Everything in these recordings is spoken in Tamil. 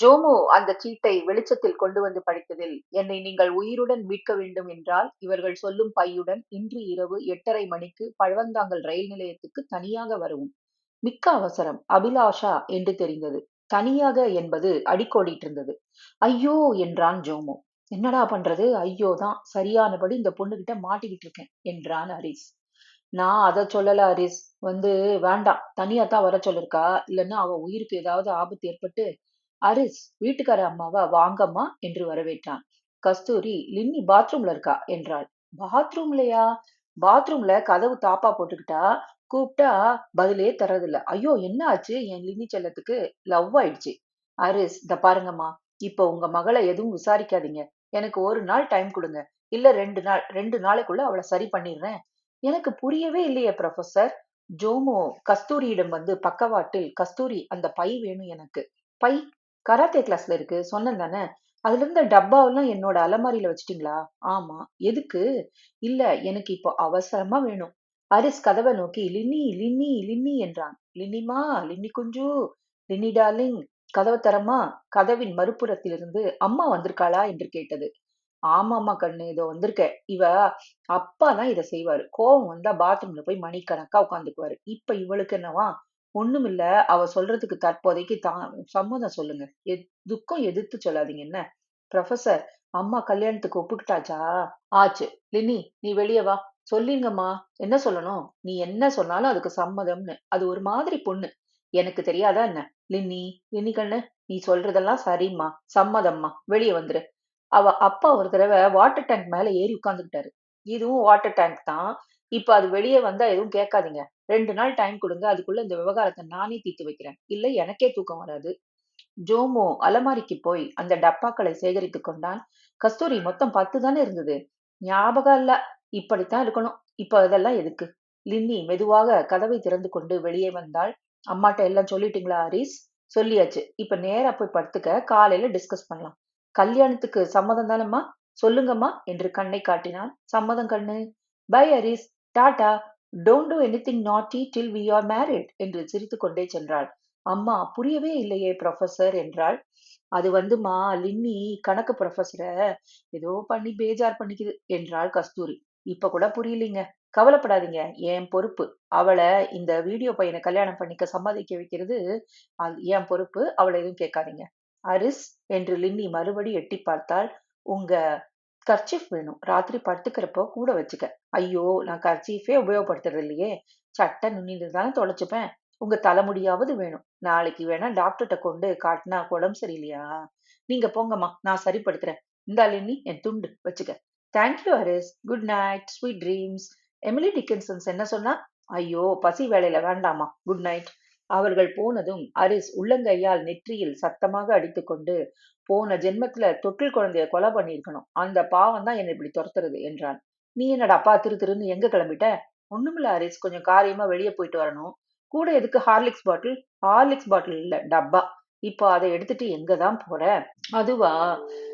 ஜோமோ அந்த சீட்டை வெளிச்சத்தில் கொண்டு வந்து படித்ததில், என்னை நீங்கள் உயிருடன் மீட்க வேண்டும் என்றால், இவர்கள் சொல்லும் பையுடன் இன்று இரவு எட்டரை மணிக்கு பழவந்தாங்கல் ரயில் நிலையத்துக்கு தனியாக வரவும். மிக்க அவசரம். அபிலாஷா என்று தெரிந்தது. தனியாக என்பது அடிக்கோடிட்டிருந்தது. ஐயோ என்றான் ஜோமோ. என்னடா பண்றது? ஐயோ தான் சரியானபடி இந்த பொண்ணுகிட்ட மாட்டிக்கிட்டு இருக்கேன் என்றான் ஹரிஸ். நான் அதை சொல்லல ஹரிஸ். வந்து வேண்டாம். தனியா தான் வர சொல்லிருக்கா. இல்லன்னா அவ உயிருக்கு ஏதாவது ஆபத்து ஏற்பட்டு அரிஸ் வீட்டுக்கார அம்மாவா வாங்கம்மா என்று வரவேற்றான். கஸ்தூரி லின்னி பாத்ரூம்ல இருக்கா என்றாள். பாத்ரூம்லயா? பாத்ரூம்ல கதவு தாப்பா போட்டுக்கிட்டா கூப்பிட்டா பதிலே தரதில்ல ஐயோ என்ன ஆச்சு என் லின்னி செல்லத்துக்கு? லவ் ஆயிடுச்சு. அரிஸ் இந்த பாருங்கம்மா. இப்ப உங்க மகளை எதுவும் விசாரிக்காதீங்க. எனக்கு ஒரு நாள் டைம் கொடுங்க. இல்ல ரெண்டு நாள். ரெண்டு நாளைக்குள்ள அவளை சரி பண்ணிடுறேன். எனக்கு புரியவே இல்லையே ப்ரொஃபசர். ஜோமோ கஸ்தூரியிடம் வந்து பக்கவாட்டில் கஸ்தூரி அந்த பை வேணும் எனக்கு. பை? கராத்தே கிளாஸ்ல இருக்கு. சொன்னேன் தானே. அதுல இருந்த டப்பாவெல்லாம் என்னோட அலமாரியில வச்சிட்டீங்களா? ஆமா. எதுக்கு? இல்ல எனக்கு இப்போ அவசரமா வேணும். ஹரிஸ் கதவை நோக்கி லின்னி லின்னி லின்னி என்றான். லின்னிமா லின்னி குஞ்சு லின்னி டார்லிங் கதவை தரமா கதவின் மறுபுறத்திலிருந்து அம்மா வந்திருக்காளா என்று கேட்டது. ஆமாம்மா கண்ணு இதோ வந்திருக்க இவ அப்பா தான் இத செய்வாரு. கோவம் வந்தா பாத்ரூம்ல போய் மணிக்கணக்கா உட்காந்துக்குவாரு. இப்ப இவளுக்கு என்னவா? ஒண்ணுமில்ல. அவ சொல்றதுக்கு தற்போதைக்கு தான் சம்மதம் சொல்லுங்க. துக்கம் எதிர்த்து சொல்லாதீங்க என்ன? ப்ரொஃபசர் அம்மா கல்யாணத்துக்கு ஒப்புக்கிட்டாச்சா? ஆச்சு. லின்னி நீ வெளிய வா. சொல்லிருங்கம்மா. என்ன சொல்லணும்? நீ என்ன சொன்னாலும் அதுக்கு சம்மதம்னு. அது ஒரு மாதிரி பொண்ணு. எனக்கு தெரியாதா என்ன? லின்னி லின்னி கண்ணு நீ சொல்றதெல்லாம் சரிம்மா. சம்மதம்மா. வெளிய வந்துரு. அவ அப்பா ஒரு தடவை வாட்டர் டேங்க் மேல ஏறி உட்கார்ந்துகிட்டாரு. இதுவும் வாட்டர் டேங்க் தான். இப்ப அது வெளிய வந்தா எதுவும் கேட்காதீங்க. ரெண்டு நாள் டைம் கொடுங்க. அதுக்குள்ள இந்த விவகாரத்தை நானே தீர்த்து வைக்கிறேன். இல்ல எனக்கே தூக்கம் வராது. ஜோமோ அலமாரிக்கு போய் அந்த டப்பாக்களை சேகரித்து கொண்டான். கஸ்தூரி மொத்தம் பத்து தானே இருந்தது. ஞாபகம் இல்ல. இப்படித்தான் இருக்கணும். இப்ப இதெல்லாம் எதுக்கு? லின்னி மெதுவாக கதவை திறந்து கொண்டு வெளியே வந்தாள். அம்மாட்ட எல்லாம் சொல்லிட்டீங்களா ஹரிஸ்? சொல்லியாச்சு. இப்ப நேரா போய் படுத்துக்க. காலையில டிஸ்கஸ் பண்ணலாம். கல்யாணத்துக்கு சம்மதம் தானம்மா? சொல்லுங்கம்மா என்று கண்ணை காட்டினான். சம்மதம் கண்ணு. Bye Harish. Tata. Don't do anything naughty till we are married என்று சிரித்துக்கொண்டே சென்றாள். அம்மா புரியவே இல்லையே ப்ரொஃபஸர் என்றாள். அது வந்துமா லின்னி கணக்கு ப்ரொஃபசர ஏதோ பண்ணி பேஜார் பண்ணிக்குது என்றாள் கஸ்தூரி. இப்ப கூட புரியலீங்க. கவலைப்படாதீங்க. என் பொறுப்பு. அவளை இந்த வீடியோ பையனை கல்யாணம் பண்ணிக்க சம்மதிக்க வைக்கிறது அது என் பொறுப்பு. அவளை எதுவும் கேட்காதீங்க. அரிஸ் என்று லின்னி மறுபடி எட்டிப் பார்த்தாள். உங்க கர்ச்சீஃப் வேணும். ராத்திரி படுத்துக்கிறப்போ கூட வச்சுக்க. ஐயோ நான் கர்ச்சீஃபே உபயோகப்படுத்துறது இல்லையே. சட்டை நுண்ணில தானே தொலைச்சுப்பேன். உங்க தலைமுடியாவது வேணும். நாளைக்கு வேணா டாக்டர்கிட்ட கொண்டு காட்டினா உடம்பு சரியில்லையா? நீங்க போங்கம்மா. நான் சரிப்படுத்துறேன். இந்தா லின்னி என் துண்டு வச்சுக்க. Thank you Harish. Good night. Sweet dreams. Emily Dickinson's என்ன சொன்னா? ஐயோ பசி வேலையில வேண்டாமா. Good night. அவர்கள் போனதும் அரிஸ் உள்ளங்கையால் நெற்றியில் சத்தமாக அடித்துக்கொண்டு போன ஜென்மத்துல தொட்டில் குழந்தைய கொலை பண்ணியிருக்கணும். அந்த பாவம் தான் என்னை இப்படி துரத்துறது என்றான். நீ என்னடா அப்பா திரு திருன்னு எங்க கிளம்பிட்ட? ஒண்ணுமில்ல அரிஸ் கொஞ்சம் காரியமா வெளியே போயிட்டு வரணும். கூட எதுக்கு ஹார்லிக்ஸ் பாட்டில்? ஹார்லிக்ஸ் பாட்டில் இல்ல டப்பா. இப்போ அதை எடுத்துட்டு எங்க தான் போற? அதுவா?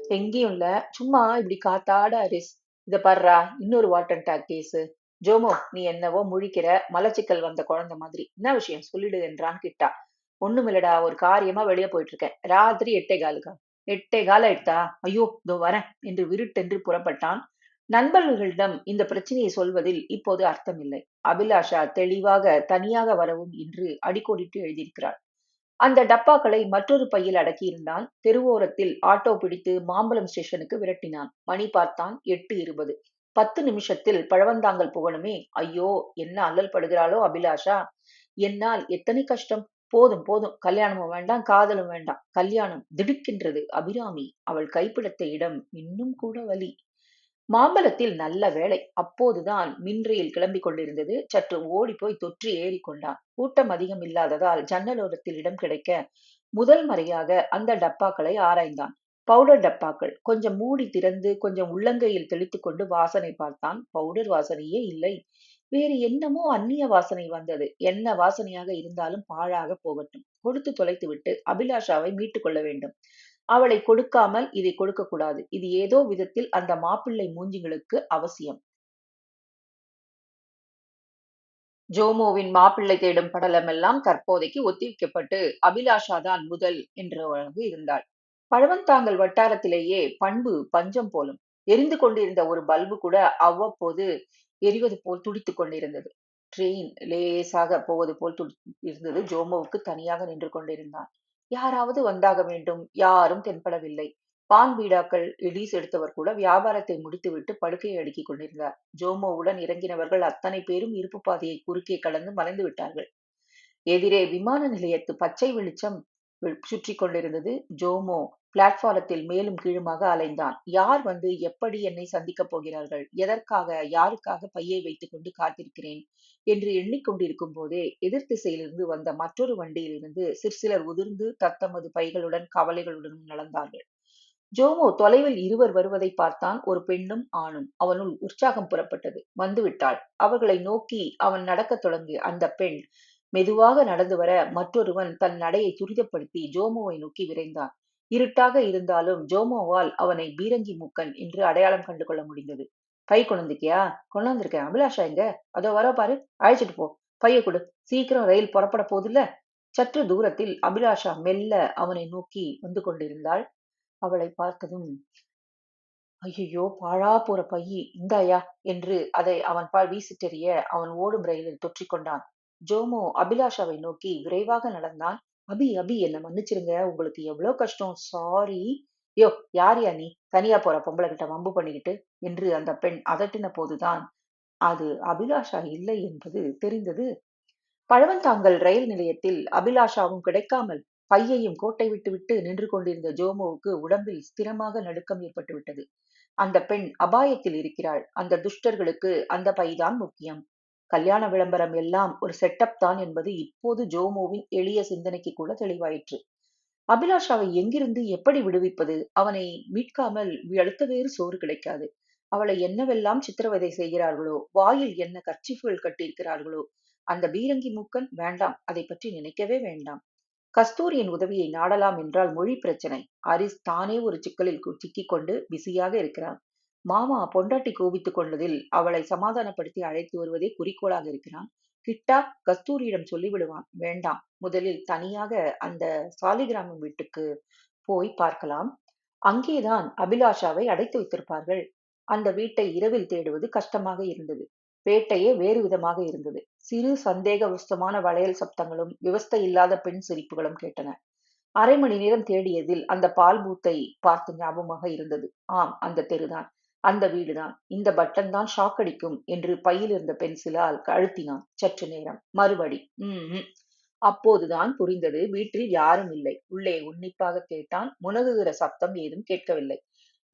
எங்கேயும் இல்ல. சும்மா இப்படி காத்தாட அரிஸ் இத பாருடா இன்னொரு வாட்டர் டேக் கேஸு. ஜோமோ நீ என்னவோ முழிக்கிற மலச்சிக்கல் வந்த குழந்தை மாதிரி. என்ன விஷயம் சொல்லிடு என்றான் கிட்டா. ஒண்ணுமில்லடா ஒரு காரியமா வெளியே போயிட்டு இருக்கேன். ராத்திரி எட்டே காலுக்கா? எட்டே கால ஆயிடுதா? ஐயோ இதோ வரேன் என்று விருட்டென்று புறப்பட்டான். நண்பர்களிடம் இந்த பிரச்சனையை சொல்வதில் இப்போது அர்த்தமில்லை. அபிலாஷா தெளிவாக தனியாக வரவும் என்று அடிக்கோடிட்டு எழுதியிருக்கிறாள். அந்த டப்பாக்களை மற்றொரு பையில் அடக்கியிருந்தான். தெருவோரத்தில் ஆட்டோ பிடித்து மாம்பலம் ஸ்டேஷனுக்கு விரட்டினான். மணி பார்த்தான். எட்டு இருபது. பத்து நிமிஷத்தில் பழவந்தாங்கல் புகழுமே ஐயோ என்ன அல்லல் படுகிறாளோ அபிலாஷா. என்னால் எத்தனை கஷ்டம். போதும் போதும். கல்யாணமும் வேண்டாம் காதலும் வேண்டாம். கல்யாணம் திடுக்கின்றது. அபிராமி அவள் கைப்பிடித்த இடம் இன்னும் கூட வலி. மாம்பலத்தில் நல்ல வேலை அப்போதுதான் மின்றையில் கிளம்பிக் கொண்டிருந்தது. சற்று ஓடி போய் தொற்றி ஏறி கொண்டான். கூட்டம் அதிகம் இல்லாததால் ஜன்னலோரத்தில் இடம் கிடைக்க முதல் முறையாக அந்த டப்பாக்களை ஆராய்ந்தான். பவுடர் டப்பாக்கள். கொஞ்சம் மூடி திறந்து கொஞ்சம் உள்ளங்கையில் தெளித்துக் கொண்டு வாசனை பார்த்தான். பவுடர் வாசனையே இல்லை. வேறு என்னமோ அந்நிய வாசனை வந்தது. என்ன வாசனையாக இருந்தாலும் பாழாக போகட்டும். கொடுத்து தொலைத்து விட்டு அபிலாஷாவை மீட்டுக் கொள்ள வேண்டும். அவளை கொடுக்காமல் இதை கொடுக்க கூடாது. இது ஏதோ விதத்தில் அந்த மாப்பிள்ளை மூஞ்சிகளுக்கு அவசியம். ஜோமோவின் மாப்பிள்ளை தேடும் படலமெல்லாம் தற்போதைக்கு ஒத்திவைக்கப்பட்டு அபிலாஷாதான் முதல் என்றவளாக இருந்தாள். பழவந்தாங்கல் வட்டாரத்திலேயே பண்பு பஞ்சம் போலும். எரிந்து கொண்டிருந்த ஒரு பல்பு கூட அவ்வப்போது எரிவது போல் துடித்துக் கொண்டிருந்தது. ட்ரெயின் லேசாக போவது போல் துடி இருந்தது ஜோமோவுக்கு தனியாக நின்று கொண்டிருந்தான். யாராவது வந்தாக வேண்டும். யாரும் தென்படவில்லை. பான் பீடாக்கள் எலீஸ் எடுத்தவர் கூட வியாபாரத்தை முடித்துவிட்டு படுக்கையை அடுக்கிக் கொண்டிருந்தார். ஜோமோவுடன் இறங்கினவர்கள் அத்தனை பேரும் இருப்பு பாதையை குறுக்கே கடந்து மறைந்து விட்டார்கள் எதிரே விமான நிலையத்து பச்சை வெளிச்சம் சுற்றி கொண்டிருந்தது ஜோமோ. பிளாட்பாரத்தில் மேலும் கீழுமாக அலைந்தான். யார் வந்து எப்படி என்னை சந்திக்கப் போகிறார்கள்? எதற்காக யாருக்காக பையை வைத்துக் கொண்டு காத்திருக்கிறேன்? என்று எண்ணிக்கொண்டிருக்கும் போதே எதிர் திசையிலிருந்து வந்த மற்றொரு வண்டியிலிருந்து சிற்சிலர் உதிர்ந்து தத்தமது பைகளுடன் கவலைகளுடனும் நடந்தார்கள். ஜோமோ தொலைவில் இருவர் வருவதை பார்த்தான் ஒரு பெண்ணும் ஆணும். அவனுள் உற்சாகம் புறப்பட்டது வந்துவிட்டாள். அவர்களை நோக்கி அவன் நடக்கத் தொடங்கி அந்த பெண் மெதுவாக நடந்து வர மற்றொருவன் தன் நடையை துரிதப்படுத்தி ஜோமோவை நோக்கி விரைந்தான். இருட்டாக இருந்தாலும் ஜோமோவால் அவனை பீரங்கி மூக்கன் என்று அடையாளம் கண்டு கொள்ள முடிந்தது. பை கொண்டிருக்கியா கொண்டாந்துருக்கேன். அபிலாஷா எங்க? அதோ வர பாரு. அழைச்சிட்டு போ. பைய கொடு. சீக்கிரம் ரயில் புறப்பட போதில்ல சற்று தூரத்தில் அபிலாஷா மெல்ல அவனை நோக்கி வந்து கொண்டிருந்தாள். அவளை பார்த்ததும் ஐயோ பாழா போற பையி. இந்தாயா என்று அதை அவன் பால் வீசிட்டெறிய அவன் ஓடும் ரயிலில் தொற்றிக்கொண்டான் ஜோமோ அபிலாஷாவை நோக்கி விரைவாக நடந்தான். அபி அபி என்ன மன்னிச்சிருங்க. உங்களுக்கு எவ்வளவு கஷ்டம். சாரி யோ யார் யா நீ? தனியா போற பொம்பளை கிட்ட வம்பு பண்ணிக்கிட்டு? என்று அந்த பெண் அதட்டின போதுதான். அது அபிலாஷா இல்லை என்பது தெரிந்தது. பழவந்தாங்கல் ரயில் நிலையத்தில் அபிலாஷாவும் கிடைக்காமல் பையையும் கோட்டை விட்டு விட்டு நின்று கொண்டிருந்த ஜோமோவுக்கு உடம்பில் ஸ்திரமாக நடுக்கம் ஏற்பட்டு விட்டது அந்த பெண் அபாயத்தில் இருக்கிறாள். அந்த துஷ்டர்களுக்கு அந்த பைதான் முக்கியம். கல்யாண விளம்பரம் எல்லாம் ஒரு செட்டப் தான் என்பது இப்போது ஜோமோவின் எளிய சிந்தனைக்கு கூட தெளிவாயிற்று. அபிலாஷாவை எங்கிருந்து எப்படி விடுவிப்பது? அவனை மீட்காமல் அடுத்த வேறு சோறு கிடைக்காது. அவளை என்னவெல்லாம் சித்திரவதை செய்கிறார்களோ? வாயில் என்ன கர்ச்சிஃபுகள் கட்டியிருக்கிறார்களோ? அந்த பீரங்கி மூக்கன் வேண்டாம் அதை பற்றி நினைக்கவே வேண்டாம். கஸ்தூரியின் உதவியை நாடலாம் என்றால் மொழி பிரச்சனை. அரிஸ் தானே ஒரு சிக்கலில் சிக்கிக் கொண்டு பிஸியாக இருக்கிறான். மாமா பொண்டாட்டி கோபித்துக் கொண்டதில் அவளை சமாதானப்படுத்தி அழைத்து வருவதே குறிக்கோளாக இருக்கிறான். கிட்டா கஸ்தூரியிடம் சொல்லிவிடுவான். வேண்டாம் முதலில் தனியாக அந்த சாலிகிராமம் வீட்டுக்கு போய் பார்க்கலாம். அங்கேதான் அபிலாஷாவை அடைத்து வைத்திருப்பார்கள். அந்த வீட்டை இரவில் தேடுவது கஷ்டமாக இருந்தது. பேட்டையே வேறு விதமாக இருந்தது. சிறு சந்தேகவசமான வளையல் சப்தங்களும் விவஸ்தை இல்லாத பெண் சிரிப்புகளும் கேட்டன. அரை மணி நேரம் தேடியதில் அந்த பால் பூத்தை பார்த்து ஞாபகமாக இருந்தது. ஆம் அந்த தெருதான். அந்த வீடுதான். இந்த பட்டன் தான் ஷாக் அடிக்கும் என்று பையில் இருந்த பென்சிலால் அழுத்தினான் சற்று நேரம். மறுபடி உம் அப்போதுதான் புரிந்தது வீட்டில் யாரும் இல்லை. உள்ளே உன்னிப்பாக கேட்டான். முனகுகிற சப்தம் ஏதும் கேட்கவில்லை.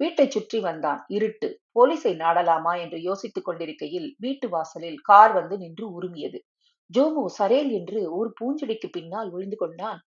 வீட்டை சுற்றி வந்தான். இருட்டு. போலீஸை நாடலாமா? என்று யோசித்துக் கொண்டிருக்கையில் வீட்டு வாசலில் கார் வந்து நின்று உருமியது. ஜோமு சரேல் என்று ஒரு பூஞ்செடிக்கு பின்னால் ஒளிந்து கொண்டான்.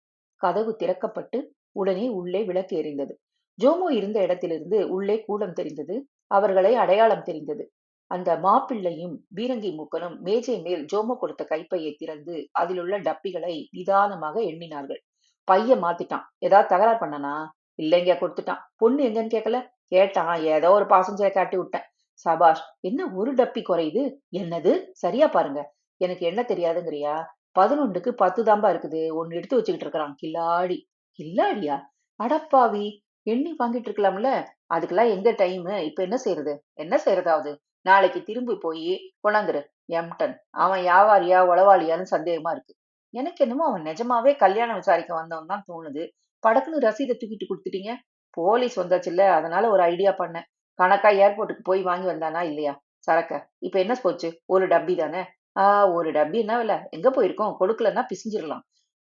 கதவு திறக்கப்பட்டு உடனே உள்ளே விளக்கு எறிந்தது ஜோமோ இருந்த இடத்திலிருந்து உள்ளே கூடம் தெரிந்தது. அவர்களை அடையாளம் தெரிந்தது. அந்த மாப்பிள்ளையும் பீரங்கி மூக்கனும் மேஜை மேல் ஜோம கொடுத்த கைப்பையை திறந்து அதிலுள்ள டப்பிகளை நிதானமாக எண்ணினார்கள். பைய மாத்திட்டான். ஏதாவது தகராறு பண்ணனா? இல்லைங்க கொடுத்துட்டான். பொண்ணு எங்கன்னு கேட்கல கேட்டான். ஏதோ ஒரு பாசஞ்சரை காட்டி விட்டேன். சபாஷ் என்ன ஒரு டப்பி குறையுது? என்னது? சரியா பாருங்க. எனக்கு என்ன தெரியாதுங்கிறியா? பதினொன்றுக்கு பத்து தாம்பா இருக்குது. ஒன்னு எடுத்து வச்சுக்கிட்டு இருக்கிறான். கில்லாடி. கில்லாடியா? அடப்பாவி. எண்ணி வாங்கிட்டு இருக்கலாம்ல? அதுக்கெல்லாம் எங்க டைம் இப்ப என்ன செய்யறது என்ன செய்யறதாவது நாளைக்கு திரும்பி போய் கொண்டாந்துரு. எம்டன். அவன் வியாபாரியா உளவாளியான்னு சந்தேகமா இருக்கு. எனக்கு என்னமோ அவன் நிஜமாவே கல்யாணம் விசாரிக்க வந்தவன் தான் தோணுது. படக்குன்னு ரசீதை தூக்கிட்டு கொடுத்துட்டீங்க? போலீஸ் வந்தாச்சுல்ல அதனால ஒரு ஐடியா பண்ணேன். கணக்கா ஏர்போர்ட்டுக்கு போய் வாங்கி வந்தானா இல்லையா? சரக்க. இப்ப என்ன போச்சு? ஒரு டப்பி தானே? ஆஹ் ஒரு டப்பி என்ன வில? எங்க போயிருக்கோம்? கொடுக்கலன்னா பிசிஞ்சிடலாம்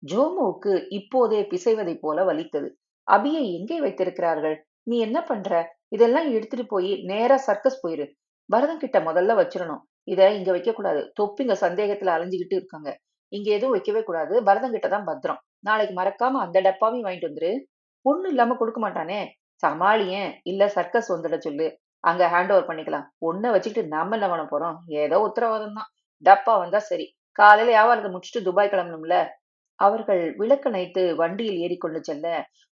ஜோமுவுக்கு இப்போதே பிசைவதை போல வலித்தது. அபியை எங்கே வைத்திருக்கிறார்கள்? நீ என்ன பண்ற? இதெல்லாம் எடுத்துட்டு போய் நேரா சர்க்கஸ் போயிரு. பரதம் கிட்ட முதல்ல வச்சிடணும் இத இங்க வைக்க கூடாது தொப்பிங்க சந்தேகத்துல அலைஞ்சுகிட்டு இருக்காங்க. இங்க எதுவும் வைக்கவே கூடாது. பரதம் கிட்ட தான் பத்திரம். நாளைக்கு மறக்காம அந்த டப்பாவையும் வாங்கிட்டு வந்துரு. பொண்ணு இல்லாம கொடுக்க மாட்டானே. சமாளியேன் இல்ல சர்க்கஸ் வந்துட சொல்லு. அங்க ஹேண்ட் ஓவர் பண்ணிக்கலாம். ஒன்ன வச்சுக்கிட்டு நம்ம என்ன பண்ண போறோம்? ஏதோ உத்தரவாதம் தான். டப்பா வந்தா சரி. காலையில வியாபாரத்தை முடிச்சுட்டு துபாய் கிளம்பணும்ல? அவர்கள் விளக்கு நைத்து வண்டியில் ஏறிக்கொண்டு செல்ல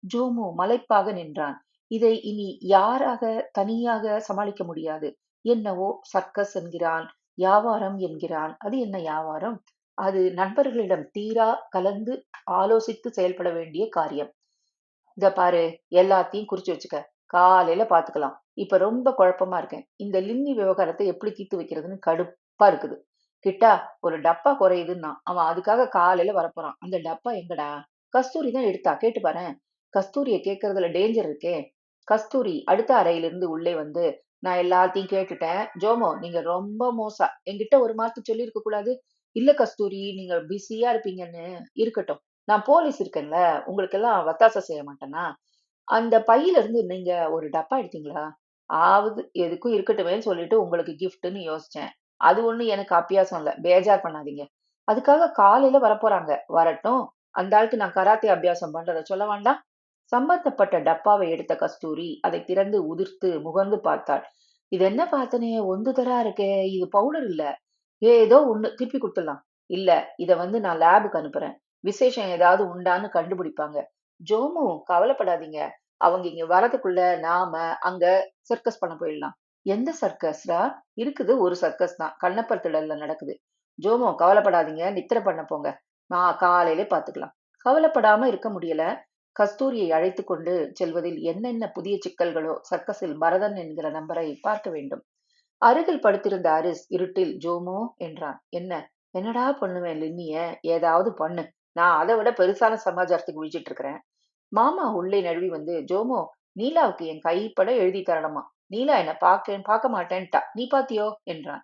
ஜோமோ மலைப்பாக நின்றான். இதை இனி யாராக தனியாக சமாளிக்க முடியாது. என்னவோ சர்க்கஸ் என்கிறான் வியாபாரம் என்கிறான். அது என்ன வியாபாரம் அது நண்பர்களிடம் தீரா கலந்து ஆலோசித்து செயல்பட வேண்டிய காரியம். இத பாரு எல்லாத்தையும் குறிச்சு வச்சுக்க. காலையில பாத்துக்கலாம். இப்ப ரொம்ப குழப்பமா இருக்கேன். இந்த லின்னி விவகாரத்தை எப்படி தீர்த்து வைக்கிறதுன்னு கடுப்பா இருக்குது. கிட்டா ஒரு டப்பா குறையுதுன்னா அவன் அதுக்காக காலையில வரப்போறான். அந்த டப்பா எங்கடா? கஸ்தூரி தான் எடுத்தா. கேட்டு பாரு கஸ்தூரிய கேட்கறதுல டேஞ்சர் இருக்கே. கஸ்தூரி அடுத்த அறையிலிருந்து உள்ளே வந்து நான் எல்லாத்தையும் கேட்டுட்டேன். ஜோமோ நீங்க ரொம்ப மோசா. என்கிட்ட ஒரு மார்க்கு சொல்லி இருக்க கூடாது. இல்ல கஸ்தூரி நீங்க பிஸியா இருப்பீங்கன்னு இருக்கட்டும். நான் போலீஸ் இருக்கேன்ல. உங்களுக்கு எல்லாம் வத்தாசம் செய்ய மாட்டேனா? அந்த பையில இருந்து நீங்க ஒரு டப்பா எடுத்தீங்களா? ஆவது எதுக்கும் இருக்கட்டுமேன்னு சொல்லிட்டு உங்களுக்கு கிஃப்ட்னு யோசிச்சேன். அது ஒண்ணு எனக்கு அப்பியாசம் இல்ல. பேஜார் பண்ணாதீங்க. அதுக்காக காலையில வரப்போறாங்க. வரட்டும். அந்த ஆளுக்கு நான் கராத்தே அபியாசம் பண்றத சொல்ல வேண்டாம். சம்பந்தப்பட்ட டப்பாவை எடுத்த கஸ்தூரி அதை திறந்து உதிர்த்து முகர்ந்து பார்த்தாள். இது என்ன பார்த்தனே ஒந்துதரா இருக்கே. இது பவுடர் இல்ல. ஏதோ ஒண்ணு திருப்பி கொடுத்துடலாம். இல்ல. இத வந்து நான் லேபுக்கு அனுப்புறேன். விசேஷம் ஏதாவது உண்டான்னு கண்டுபிடிப்பாங்க. ஜோமு கவலைப்படாதீங்க. அவங்க இங்க வரதுக்குள்ள நாம அங்க சர்க்கஸ் பண்ண போயிடலாம். எந்த சர்க்கஸ்ரா இருக்குது ஒரு சர்க்கஸ் தான். கண்ணப்பர் திடல்ல நடக்குது. ஜோமோ கவலைப்படாதீங்க. நித்திர பண்ண போங்க. நான் காலையிலே பாத்துக்கலாம். கவலைப்படாம இருக்க முடியல. கஸ்தூரியை அழைத்து கொண்டு செல்வதில் என்னென்ன புதிய சிக்கல்களோ சர்க்கஸில் பரதன் என்கிற நம்பரை பார்க்க வேண்டும். அருகில் படுத்திருந்த அரிஸ் இருட்டில் ஜோமோ என்றான். என்ன? என்னடா பண்ணுவேன் லின்னிய? ஏதாவது பண்ணு. நான் அதை விட பெருசான சமாச்சாரத்துக்கு விழிச்சிட்டு இருக்கிறேன். மாமா உள்ளே நழுவி வந்து ஜோமோ நீலாவுக்கு என் கைப்பட எழுதி தரணுமா? நீலா என்ன பார்க்க பார்க்க மாட்டேன்ட்டா. நீ பாத்தியோ என்றான்.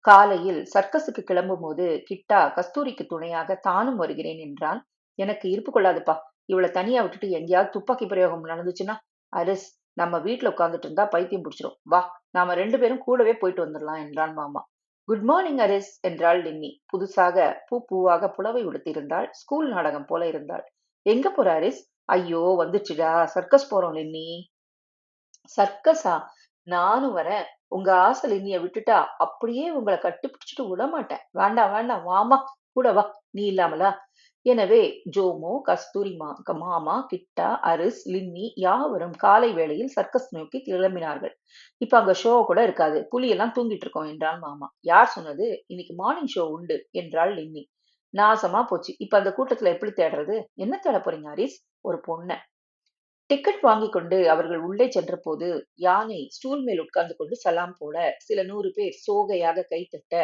காலையில் சர்க்கஸுக்கு கிளம்பும் போது கிட்டா கஸ்தூரிக்கு துணையாக தானும் வருகிறேன் என்றான். எனக்கு இருப்பு கொள்ளாதுப்பா. இவளை தனியா விட்டுட்டு எங்கேயாவது துப்பாக்கி பிரயோகம் நடந்துச்சுன்னா அரிஸ் நம்ம வீட்டுல உட்கார்ந்துட்டு இருந்தா பைத்தியம் பிடிச்சிரும். வா நாம ரெண்டு பேரும் கூடவே போயிட்டு வந்துடலாம் என்றான் மாமா. குட் மார்னிங் அரிஸ் என்றாள் டின்னி புதுசாக பூ பூவாக புலவை உடுத்தியிருந்தாள். ஸ்கூல் நாடகம் போல இருந்தாள். எங்க போற அரிஸ்? ஐயோ வந்துச்சுடா. சர்க்கஸ் போறோம் லின்னி. சர்க்கஸா? நானும் வரேன். உங்க ஆசை லின்னிய விட்டுட்டா அப்படியே உங்களை கட்டுப்பிடிச்சிட்டு விட மாட்டேன் வேண்டாம் வேண்டாம் வாமா கூட வா. நீ இல்லாமலா? எனவே ஜோமோ கஸ்தூரி மா மாமா கிட்டா அரிஸ் லின்னி யாவரும் காலை வேளையில் சர்க்கஸ் நோக்கி கிளம்பினார்கள். இப்ப அங்க ஷோ கூட இருக்காது. புலியெல்லாம் தூங்கிட்டு இருக்கோம் என்றான் மாமா. யார் சொன்னது? இன்னைக்கு மார்னிங் ஷோ உண்டு என்றாள் லின்னி. நாசமா போச்சு. இப்ப அந்த கூட்டத்துல எப்படி தேடுறது? என்ன தேட போறீங்க ஹரிஸ் ஒரு பொண்ண. டிக்கெட் வாங்கி கொண்டு அவர்கள் உள்ளே சென்ற போது யானை ஸ்டூல் மேல் உட்கார்ந்து கொண்டு சலாம் போட சில நூறு பேர் சோகையாக கைத்தட்ட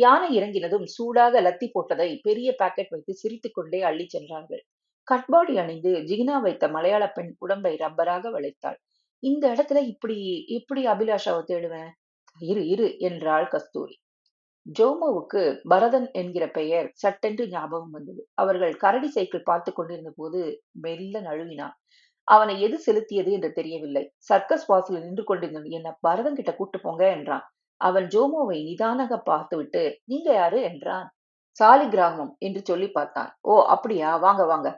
யானை இறங்கினதும் சூடாக லத்தி போட்டதை பெரிய பாக்கெட் வைத்து சிரித்துக்கொண்டே அள்ளி சென்றார்கள். கட்பாடி அணிந்து ஜிகினா வைத்த மலையாள பெண் உடம்பை ரப்பராக வளைத்தாள். இந்த இடத்துல இப்படி இப்படி அபிலாஷாவை தேடுவேன்? இரு இரு என்றாள் கஸ்தூரி. ஜோமோவுக்கு பரதன் என்கிற பெயர் சட்டென்று ஞாபகம் வந்தது. அவர்கள் கரடி சைக்கிள் பார்த்து கொண்டிருந்த போது மெல்ல நழுவினான். அவனை எது செலுத்தியது என்று தெரியவில்லை. சர்க்கஸ் வாசலில் நின்று கொண்டிருந்த என்ன பரதன் கிட்ட கூட்டு போங்க என்றான். அவன் ஜோமோவை நிதானக பார்த்துவிட்டு நீங்க யாரு? என்றான். சாலிகிராமம் என்று சொல்லி பார்த்தான். ஓ அப்படியா? வாங்க வாங்க.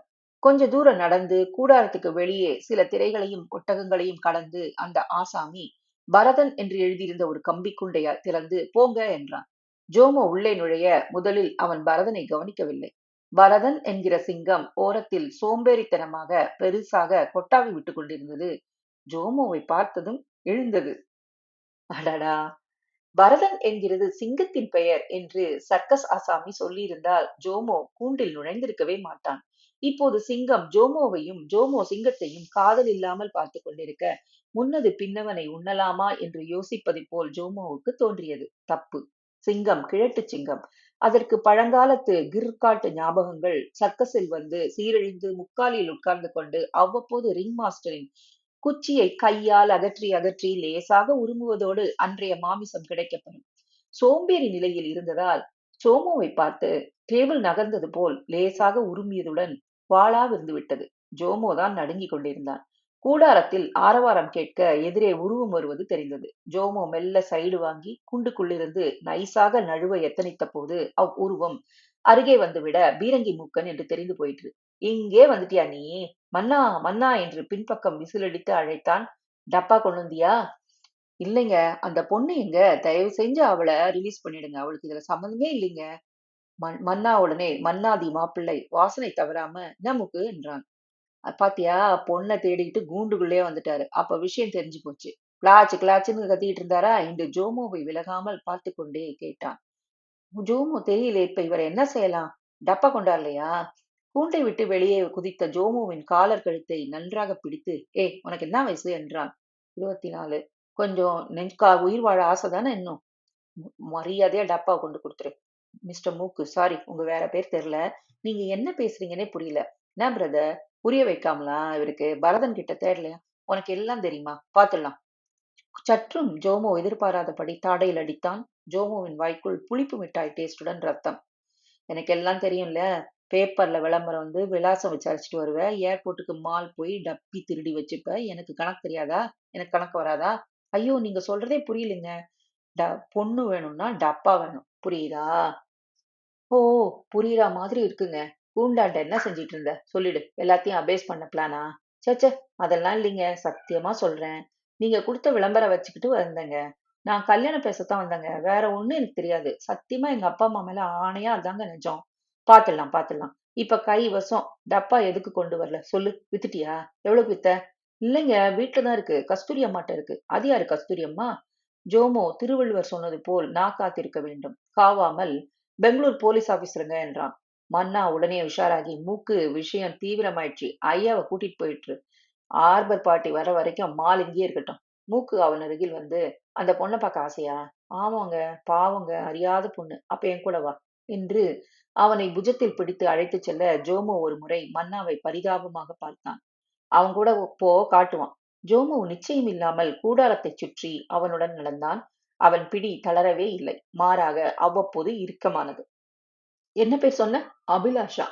கொஞ்ச தூரம் நடந்து கூடாரத்துக்கு வெளியே சில திரைகளையும் ஒட்டகங்களையும் கடந்து அந்த ஆசாமி பரதன் என்று எழுதியிருந்த ஒரு கம்பி குண்டையா திறந்து போங்க என்றான். ஜோமோ உள்ளே நுழைய முதலில் அவன் பரதனை கவனிக்கவில்லை. பரதன் என்கிற சிங்கம் ஓரத்தில் சோம்பேறித்தனமாக பெருசாக கொட்டாவி விட்டு கொண்டிருந்தது. ஜோமோவை பார்த்ததும் எழுந்தது. அடடா! பரதன் என்கிறது சிங்கத்தின் பெயர் என்று சர்க்கஸ் ஆசாமி சொல்லியிருந்தால் ஜோமோ கூண்டில் நுழைந்திருக்கவே மாட்டான். இப்போது சிங்கம் ஜோமோவையும் ஜோமோ சிங்கத்தையும் காதல் இல்லாமல் பார்த்து கொண்டிருக்க முன்னது பின்னவனை உண்ணலாமா என்று யோசிப்பதை போல் ஜோமோவுக்கு தோன்றியது. தப்பு. சிங்கம் கிழட்டு சிங்கம். அதற்கு பழங்காலத்து கிர்காட்டு ஞாபகங்கள் சர்க்கஸில் வந்து சீரழிந்து முக்காலில் உட்கார்ந்து கொண்டு அவ்வப்போது ரிங் மாஸ்டரின் குச்சியை கையால் அகற்றி அகற்றி லேசாக உருமுவதோடு அன்றைய மாமிசம் கிடைக்கப்பெறும். சோம்பேறி நிலையில் இருந்ததால் சோமுவை பார்த்து டேபிள் நகர்ந்தது போல் லேசாக உருமியதுடன் வாளா விருந்து விட்டது. ஜோமோ தான் நடுங்கிக் கொண்டிருந்தான். கூடாரத்தில் ஆரவாரம் கேட்க எதிரே உருவம் வருவது தெரிந்தது. ஜோமோ மெல்ல சைடு வாங்கி குண்டுக்குள்ளிருந்து நைசாக நழுவ எத்தனித்த போது அவ் உருவம் அருகே வந்துவிட பீரங்கி மூக்கன் என்று தெரிந்து போயிற்று. இங்கே வந்துட்டியா நீ? மன்னா மன்னா என்று பின்பக்கம் விசிலடித்து அழைத்தான். டப்பா கொண்டு வந்தியா இல்லைங்க. அந்த பொண்ணு எங்க? தயவு செஞ்சு அவளை ரிலீஸ் பண்ணிடுங்க. அவளுக்கு இதுல சம்மந்தமே இல்லைங்க. மன்னா உடனே மன்னாதி மாப்பிள்ளை வாசனை தவறாம நமக்கு என்றான். பாத்தியா? பொண்ணை தேடிக்கிட்டு கூண்டுக்குள்ளே வந்துட்டாரு. அப்ப விஷயம் தெரிஞ்சு போச்சு. கிளாச்சு கிளாச்சுன்னு கத்திக்கிட்டு இருந்தாரா? இன்று ஜோமோவை விலகாமல் பார்த்து கொண்டே கேட்டான். ஜோமோ தெரியல இப்ப இவரை என்ன செய்யலாம்? டப்பா கொண்டாடலையா? கூண்டை விட்டு வெளியே குதித்த ஜோமுவின் காலர் கழுத்தை நன்றாக பிடித்து ஏ உனக்கு என்ன வயசு? என்றான். இருபத்தி நாலு கொஞ்சம் நெஞ்சா உயிர் வாழ ஆசை தானே இன்னும்? மரியாதையா டப்பா கொண்டு கொடுத்துரு. மிஸ்டர் மூக்கு சாரி உங்க வேற பேர் தெரியல நீங்க என்ன பேசுறீங்கன்னே புரியல. என்ன பிரதர்? புரிய வைக்காமலாம் இவருக்கு? பரதன் கிட்ட தேடலையா? உனக்கு எல்லாம் தெரியுமா? பாத்துடலாம். சற்றும் ஜோமோ எதிர்பாராதபடி தாடையில் அடித்தான். ஜோமோவின் வாய்க்குள் புளிப்பு மிட்டாய் டேஸ்டுடன் ரத்தம். எனக்கு எல்லாம் தெரியும்ல. பேப்பர்ல விளம்பரம் வந்து விலாசம் விசாரிச்சுட்டு வருவேன் ஏர்போர்ட்டுக்கு மால் போய் டப்பி திருடி வச்சுப்பேன் எனக்கு கணக்கு தெரியாதா? எனக்கு கணக்கு வராதா? ஐயோ நீங்கள் சொல்றதே புரியலைங்க. ட பொண்ணு வேணும்னா டப்பா வேணும். புரியுதா? ஓ புரியுற மாதிரி இருக்குங்க. கூண்டாண்ட என்ன செஞ்சிட்டு இருந்த? சொல்லிடு. எல்லாத்தையும் அபேஸ் பண்ண பிளானா சேச்சே அதெல்லாம் இல்லைங்க. சத்தியமா சொல்றேன். நீங்க கொடுத்த விளம்பரம் வச்சுக்கிட்டு வந்தேங்க. நான் கல்யாணம் பேசத்தான் வந்தேங்க. வேற ஒண்ணும் எனக்கு தெரியாது. சத்தியமா எங்க அப்பா அம்மா மேல ஆணையா அதாங்க நிஜம். பாத்துடலாம் பாத்துடலாம். இப்ப கை வசம் டப்பா எதுக்கு கொண்டு வரல? சொல்லு. வித்துட்டியா? எவ்வளவுக்கு வித்த? இல்லைங்க வீட்டுலதான் இருக்கு. கஸ்தூரி அம்மாட்ட இருக்கு. அது யாரு கஸ்தூரி அம்மா? ஜோமோ திருவள்ளுவர் சொன்னது போல் நான் காத்திருக்க வேண்டும். காவாமல் பெங்களூர் போலீஸ் ஆபீசருங்க என்றான். மன்னா உடனே உஷாராகி மூக்கு விஷயம் தீவிரமாயிடுச்சு. ஐயாவை கூட்டிட்டு போயிட்டு ஆர்பர் பாட்டி வர வரைக்கும் மால் இங்கேயே இருக்கட்டும். மூக்கு அவன் அருகில் வந்து அந்த பொண்ணை பார்க்க ஆசையா? ஆமாங்க பாவங்க அறியாத பொண்ணு. அப்ப என் கூட வா. என்று அவனை புஜத்தில் பிடித்து அழைத்துச் செல்ல ஜோமோ ஒரு முறை மன்னாவை பரிதாபமாக பார்த்தான். அவன் கூட போ காட்டுவான். ஜோமோ நிச்சயம் இல்லாமல் கூடாரத்தை சுற்றி அவனுடன் நடந்தான். அவன் பிடி தளரவே இல்லை. மாறாக அவ்வப்போது இறுக்கமானது. என்ன பேர் சொன்ன? அபிலாஷா.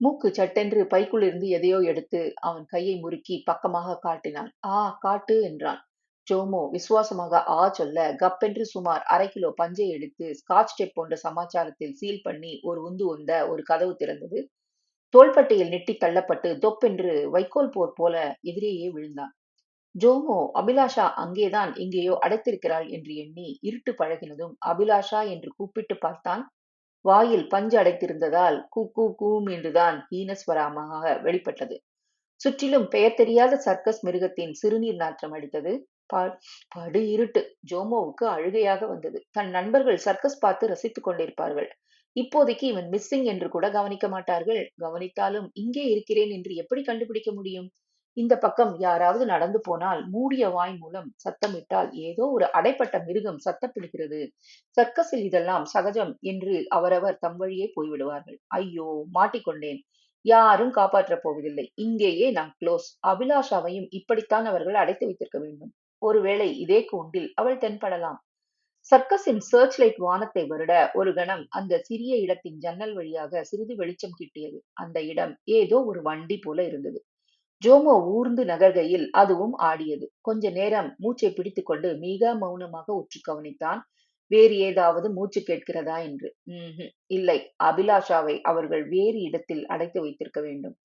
மூக்கு சட்டென்று பைக்குள்ளிருந்து எதையோ எடுத்து அவன் கையை முறுக்கி பக்கமாக காட்டினான். ஆ காட்டு என்றான். ஜோமோ விசுவாசமாக ஆ சொல்ல கப்பென்று சுமார் அரை கிலோ பஞ்சை எடுத்து ஸ்காட்ச் டெப் போன்ற சமாச்சாரத்தில் சீல் பண்ணி ஒரு உந்து உந்த ஒரு கதவு திறந்தது. தோள்பட்டையில் நெட்டி தள்ளப்பட்டு தொப்பென்று வைக்கோல் போர் போல எதிரேயே விழுந்தான். ஜோமோ அபிலாஷா அங்கேதான் இங்கேயோ அடைத்திருக்கிறாள் என்று எண்ணி இருட்டு பழகினதும் அபிலாஷா என்று கூப்பிட்டு பார்த்தான். வாயில் பஞ்சு அடைத்திருந்ததால் கூ கூ கூம் என்றுதான் ஹீனஸ்வராமாக வெளிப்பட்டது. சுற்றிலும் பெயர் தெரியாத சர்க்கஸ் மிருகத்தின் சிறுநீர் நாற்றம் அடித்தது. படு இருட்டு ஜோமோவுக்கு அழுகையாக வந்தது. தன் நண்பர்கள் சர்க்கஸ் பார்த்து ரசித்துக் கொண்டிருப்பார்கள். இப்போதைக்கு இவன் மிஸ்ஸிங் என்று கூட கவனிக்க மாட்டார்கள். கவனித்தாலும் இங்கே இருக்கிறேன் என்று எப்படி கண்டுபிடிக்க முடியும்? இந்த பக்கம் யாராவது நடந்து போனால் மூடிய வாய் மூலம் சத்தமிட்டால் ஏதோ ஒரு அடைப்பட்ட மிருகம் சத்தப்பிடுகிறது சர்க்கஸில் இதெல்லாம் சகஜம் என்று அவரவர் தம் வழியே போய்விடுவார்கள் ஐயோ மாட்டிக்கொண்டேன். யாரும் காப்பாற்றப் போவதில்லை. இங்கேயே நான் க்ளோஸ் அபிலாஷாவையும் இப்படித்தான் அவர்கள் அடைத்து வைத்திருக்க வேண்டும். ஒருவேளை இதே கூண்டில் அவள் தென்படலாம். சர்க்கஸின் சர்ச் லைட் வானத்தை வருட ஒரு கணம் அந்த சிறிய இடத்தின் ஜன்னல் வழியாக சிறிது வெளிச்சம் கிட்டியது. அந்த இடம் ஏதோ ஒரு வண்டி போல இருந்தது. ஜோமோ ஊர்ந்து நகர்கையில் அதுவும் ஆடியது. கொஞ்ச நேரம் மூச்சை பிடித்துக்கொண்டு மிக மௌனமாக உற்று கவனித்தான். வேறு ஏதாவது மூச்சு கேட்கிறதா என்று. இல்லை. அபிலாஷாவை அவர்கள் வேறு இடத்தில் அடைத்து வைத்திருக்க வேண்டும்.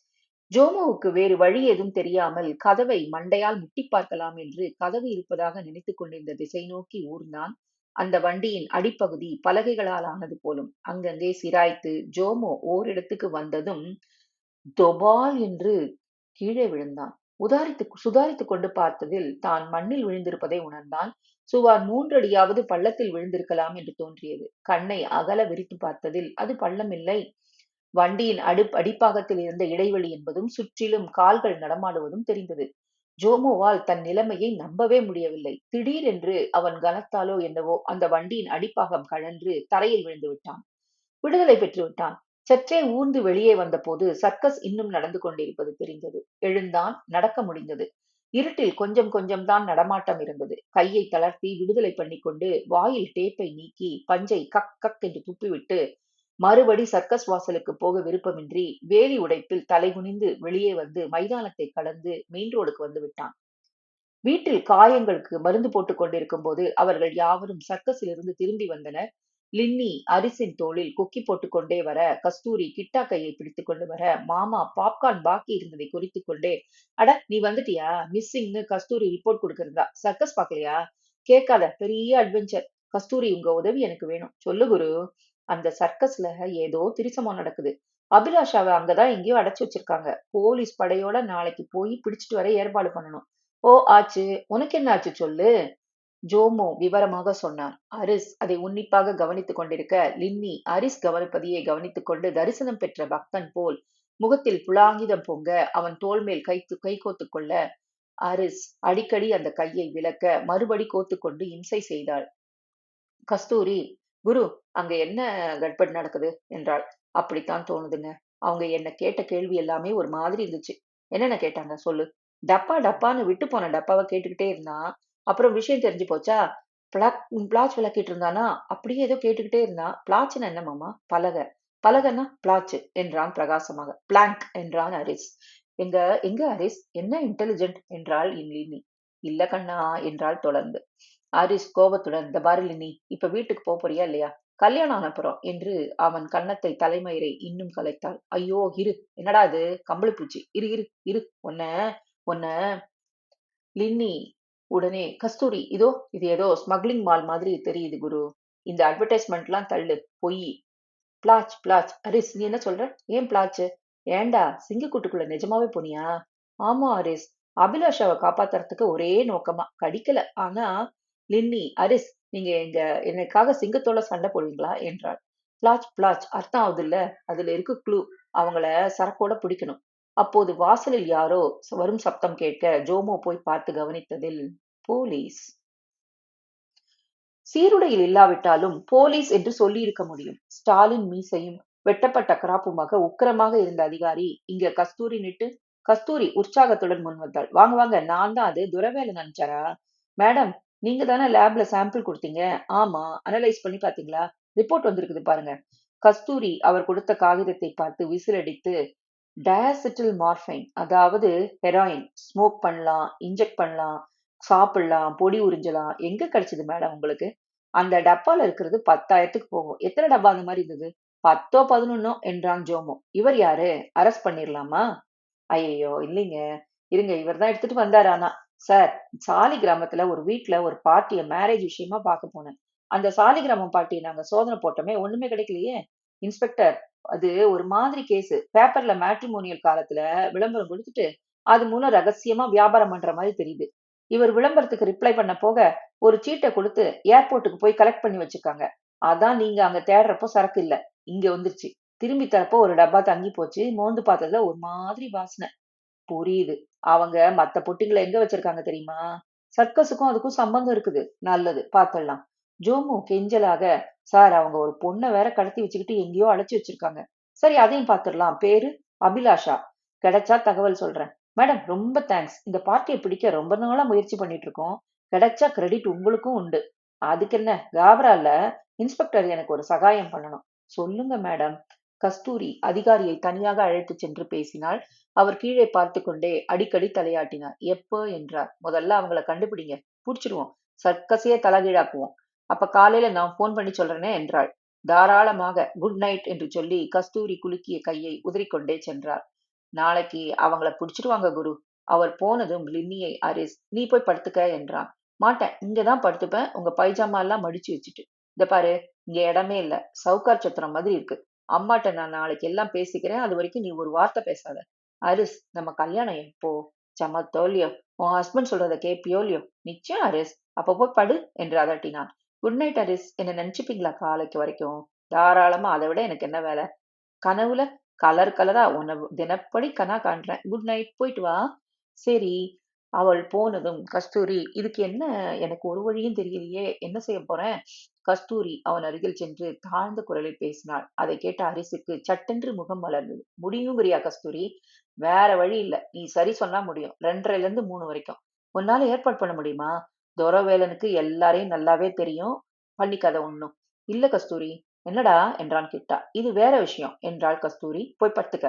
ஜோமோவுக்கு வேறு வழி ஏதும் தெரியாமல் கதவை மண்டையால் முட்டி பார்க்கலாம் என்று கதவு இருப்பதாக நினைத்துக் கொண்டிருந்த திசை நோக்கி ஊர்ந்தான். அந்த வண்டியின் அடிப்பகுதி பலகைகளால் ஆனது போலும். அங்கங்கே சிராய்த்து ஜோமோ ஓரிடத்துக்கு வந்ததும் தொபால் என்று கீழே விழுந்தான். உதாரித்து சுதாரித்துக் கொண்டு பார்த்ததில் தான் மண்ணில் விழுந்திருப்பதை உணர்ந்தான். சுமார் மூன்றடியாவது பள்ளத்தில் விழுந்திருக்கலாம் என்று தோன்றியது. கண்ணை அகல விரித்து பார்த்ததில் அது பள்ளமில்லை வண்டியின் அடுப் அடிப்பாகத்தில் இருந்த இடைவெளி என்பதும் சுற்றிலும் கால்கள் நடமாடுவதும் தெரிந்தது. ஜோமோவால் தன் நிலைமையை நம்பவே முடியவில்லை. திடீரென்று அவன் கனத்தாலோ என்னவோ அந்த வண்டியின் அடிப்பாகம் கழன்று தரையில் விழுந்து விட்டான். விடுதலை பெற்று விட்டான். சற்றே ஊர்ந்து வெளியே வந்தபோது சர்க்கஸ் இன்னும் நடந்து கொண்டிருப்பது தெரிந்தது. எழுந்தான் நடக்க முடிந்தது. இருட்டில் கொஞ்சம் கொஞ்சம் தான் நடமாட்டம் இருந்தது. கையை தளர்த்தி விடுதலை பண்ணி கொண்டு வாயில் டேப்பை நீக்கி பஞ்சை கக் கக் என்று துப்பிவிட்டு மறுபடி சர்க்கஸ் வாசலுக்கு போக விருப்பமின்றி வேலி உடைப்பில் தலைகுனிந்து வெளியே வந்து மைதானத்தை கடந்து மெயின் ரோடுக்கு வந்து விட்டான். வீட்டில் காயங்களுக்கு மருந்து போட்டுக் கொண்டிருக்கும் போது அவர்கள் யாவரும் சர்க்கஸிலிருந்து திரும்பி வந்தனர். லின்னி அரிசின் தோளில் கொக்கி போட்டுக் கொண்டே வர கஸ்தூரி கிட்டா கையை பிடித்துக் கொண்டு வர மாமா பாப்கார்ன் பாக்கி இருந்ததை குறித்து கொண்டே அட நீ வந்துட்டியா? மிஸ்ஸிங்னு கஸ்தூரி ரிப்போர்ட் கொடுக்கறதா? சர்க்கஸ் பாக்கலையா? கேட்காத பெரிய அட்வென்ச்சர் கஸ்தூரி உங்க உதவி எனக்கு வேணும். சொல்லு குரு. அந்த சர்க்கஸ்ல ஏதோ திரிசமம் நடக்குது. அபிலாஷாவை அங்கதான் எங்கேயோ அடைச்சு வச்சிருக்காங்க. போலீஸ் படையோட நாளைக்கு போய் பிடிச்சிட்டு வர ஏற்பாடு பண்ணணும். ஓ ஆச்சு. உனக்கு என்ன ஆச்சு சொல்லு. ஜோமோ விவரமாக சொன்னார் அரிஸ் அதை உன்னிப்பாக கவனித்துக் கொண்டிருக்க லின்னி அரிஸ் கவனிப்பதையே கவனித்துக் கொண்டு தரிசனம் பெற்ற பக்தன் போல் முகத்தில் புலாங்கிதம் பொங்க அவன் தோல் மேல் கை கை கோத்து கொள்ள அரிஸ் அடிக்கடி அந்த கையை விலக்க மறுபடி கோத்துக்கொண்டு இம்சை செய்தாள். கஸ்தூரி குரு அங்க என்ன கட்பட் நடக்குது? என்றாள். அப்படித்தான் தோணுதுங்க. அவங்க என்ன கேட்ட கேள்வி எல்லாமே ஒரு மாதிரி இருந்துச்சு. என்னென்ன கேட்டாங்க? சொல்லு. டப்பா டப்பான்னு விட்டு போன டப்பாவை கேட்டுக்கிட்டே இருந்தான் அப்புறம் விஷயம் தெரிஞ்சு போச்சா? பிளாக் பிளாச் விளக்கிட்டு இருந்தானா? அப்படியே ஏதோ கேட்டுக்கிட்டே இருந்தான் பிளாச்சுன்னு என்ன மாமா? பலகை. பலகன்னா பிளாச்சு என்றான் பிரகாசமாக. பிளாங்க் என்றான் அரிஸ் எங்க எங்க ஹரிஸ்? என்ன இன்டெலிஜென்ட் என்றாள் லினி இல்ல கண்ணா என்றாள் தொடர்ந்து. ஹாரிஸ் கோபத்துடன் இந்த பாரு லினி இப்ப வீட்டுக்கு போக போறியா இல்லையா? கல்யாணம் அனுப்புறோம் என்று அவன் கன்னத்தை தலைமயிரை இன்னும் கலைத்தாள். ஐயோ இரு. என்னடா அது கம்பளி பூச்சி. இரு இரு இரு. ஒன்ன ஒன்ன. லின்னி உடனே கஸ்தூரி இதோ இது ஏதோ ஸ்மக்லிங் மால் மாதிரி தெரியுது குரு. இந்த அட்வர்டைஸ்மெண்ட்லாம் தள்ளு. பொய். பிளாச் பிளாச். அரிஸ் நீ என்ன சொல்ற? ஏன் பிளாச்சு? ஏன்டா சிங்கக்குட்டுக்குள்ள நிஜமாவே போனியா? ஆமா அரிஸ். அபிலாஷாவை காப்பாத்துறதுக்கு ஒரே நோக்கமா. கடிக்கல. ஆனா லின்னி அரிஸ் நீங்க எங்க எனக்காக சிங்கத்தோட சண்டை போடுவீங்களா? என்றாள். பிளாச் பிளாச். அர்த்தம் ஆகுது இல்ல? அதுல இருக்கு க்ளூ அவங்கள சரக்கோட பிடிக்கணும். அப்போது வாசலில் யாரோ வரும் சப்தம் கேட்க ஜோமோ போய் பார்த்து கவனித்ததில் போலீஸ். சீருடையில் இல்லாவிட்டாலும் போலீஸ் என்று சொல்லி இருக்க முடியும். ஸ்டாலின் மீசையும் வெட்டப்பட்ட கிராப்புமாக உக்கிரமாக இருந்த அதிகாரி இங்க கஸ்தூரி நிட்டு கஸ்தூரி உற்சாகத்துடன் முன்வந்தாள் வாங்க வாங்க நான் தான் அது. துரவேலு நினைச்சாரா? மேடம் நீங்க தானே லேப்ல சாம்பிள் கொடுத்தீங்க? ஆமா அனலைஸ் பண்ணி பாத்தீங்களா ரிப்போர்ட் வந்திருக்குது பாருங்க. கஸ்தூரி அவர் கொடுத்த காகிதத்தை பார்த்து விசிலடித்து டயாசிட்டில் மார்ஃபைன் அதாவது ஹெராயின் ஸ்மோக் பண்ணலாம் இன்ஜெக்ட் பண்ணலாம் சாப்பிடலாம் பொடி உறிஞ்சலாம். எங்க கிடைச்சது மேடம் உங்களுக்கு? அந்த டப்பால இருக்கிறது பத்தாயிரத்துக்கு போகும். எத்தனை டப்பா அந்த மாதிரி இருந்தது? பத்தோ பதினொன்னோ என்றான் ஜோமோ. இவர் யாரு? அரெஸ்ட் பண்ணிடலாமா ஐயையோ இல்லைங்க. இருங்க இவர் தான் எடுத்துட்டு வந்தாரு ஆனா. சார் சாலி கிராமத்துல ஒரு வீட்டுல ஒரு பார்ட்டிய மேரேஜ் விஷயமா பார்க்க போனேன். அந்த சாலி கிராமம் பார்ட்டியை நாங்க சோதனை போட்டோமே ஒண்ணுமே கிடைக்கலையே. இன்ஸ்பெக்டர் அது ஒரு மாதிரி கேஸ். பேப்பர்ல மேட்ரிமோனியல் காலத்துல விளம்பரம் கொடுத்துட்டு அது மூலம் ரகசியமா வியாபாரம் பண்ற மாதிரி தெரியுது. இவர் விளம்பரத்துக்கு ரிப்ளை பண்ண போக ஒரு சீட்டை கொடுத்து ஏர்போர்ட்டுக்கு போய் கலெக்ட் பண்ணி வச்சிருக்காங்க. அதான் நீங்க அங்க தேடுறப்போ சரக்கு இல்ல. இங்க வந்துருச்சு. திரும்பி தரப்போ ஒரு டப்பா தங்கி போச்சு. மோந்து பார்த்ததுல ஒரு மாதிரி வாசனை. புரியுது. அவங்க மத்த பொட்டிங்களை எங்க வச்சிருக்காங்க தெரியுமா? சர்க்கஸுக்கும் அதுக்கும் சம்பந்தம் இருக்குது. நல்லது பார்த்துடலாம் ஜோமு கெஞ்சலாக சார் அவங்க ஒரு பொண்ணை வேற கடத்தி வச்சுக்கிட்டு எங்கேயோ அழைச்சி வச்சிருக்காங்க. சரி அதையும் பார்த்துடலாம் பேரு அபிலாஷா. கிடைச்சா தகவல் சொல்றேன். மேடம் ரொம்ப தேங்க்ஸ். இந்த பார்ட்டியை பிடிக்க ரொம்ப நாளா முயற்சி பண்ணிட்டு இருக்கோம் கிடைச்சா கிரெடிட் உங்களுக்கும் உண்டு. அதுக்கு என்ன காபரால இன்ஸ்பெக்டர் எனக்கு ஒரு சகாயம் பண்ணணும். சொல்லுங்க மேடம். கஸ்தூரி அதிகாரியை தனியாக அழைத்து சென்று பேசினாள். அவர் கீழே பார்த்து கொண்டே அடிக்கடி தலையாட்டினார். எப்போ என்றார்? முதல்ல அவங்கள கண்டுபிடிங்க. பிடிச்சிருவோம் சர்க்கஸையே தலைகீழாக்குவோம். அப்ப காலையில நான் போன் பண்ணி சொல்றேனே என்றாள். தாராளமாக குட் நைட் என்று சொல்லி கஸ்தூரி குலுக்கிய கையை உதறிக்கொண்டே சென்றார். நாளைக்கு அவங்கள புடிச்சிருவாங்க குரு. அவர் போனதும் லின்னியை அரிஸ் நீ போய் படுத்துக்க என்றான். மாட்டேன். இங்கதான் படுத்துப்பேன். உங்க பைஜாமா எல்லாம் மடிச்சு வச்சுட்டு. இந்த பாரு. இங்க இடமே இல்ல. சவுக்கார் சத்திரம் மாதிரி இருக்கு. அம்மாட்ட நான் நாளைக்கு எல்லாம் பேசிக்கிறேன். அது வரைக்கும் நீ ஒரு வார்த்தை பேசாத. அரிஸ் நம்ம கல்யாணம் எப்போ? சமத்தோ இல்லையோ? உன் ஹஸ்பண்ட் சொல்றத கேப்பியோ இல்லையோ? நிச்சயம் அரிஸ். அப்ப போய் படு என்று அதட்டினான். Good night அரிஸ். என்ன நினைச்சுப்பீங்களா காலைக்கு வரைக்கும்? தாராளமா அதை விட எனக்கு என்ன வேலை? கனவுல கலர் கலரா உன்னை தினப்படி கனா காண்றேன். குட் நைட் போயிட்டு வா. சரி அவள் போனதும் கஸ்தூரி இதுக்கு என்ன? எனக்கு ஒரு வழியும் தெரியலையே. என்ன செய்ய போறேன்? கஸ்தூரி அவன் அருகில் சென்று தாழ்ந்த குரலில் பேசினாள். அதை கேட்ட அரிசுக்கு சட்டென்று முகம் மலர்ந்தது. முடியுங்கிறியா கஸ்தூரி? வேற வழி இல்ல. நீ சரி சொன்னா முடியும். ரெண்டரைல இருந்து மூணு வரைக்கும். உன்னால ஏற்பாடு பண்ண முடியுமா? துரவேலனுக்கு எல்லாரையும் நல்லாவே தெரியும். பண்ணிக்காத ஒண்ணும் இல்ல கஸ்தூரி. என்னடா? என்றான் கிட்டா. இது வேற விஷயம். என்றாள் கஸ்தூரி. போய் படுத்துக்க.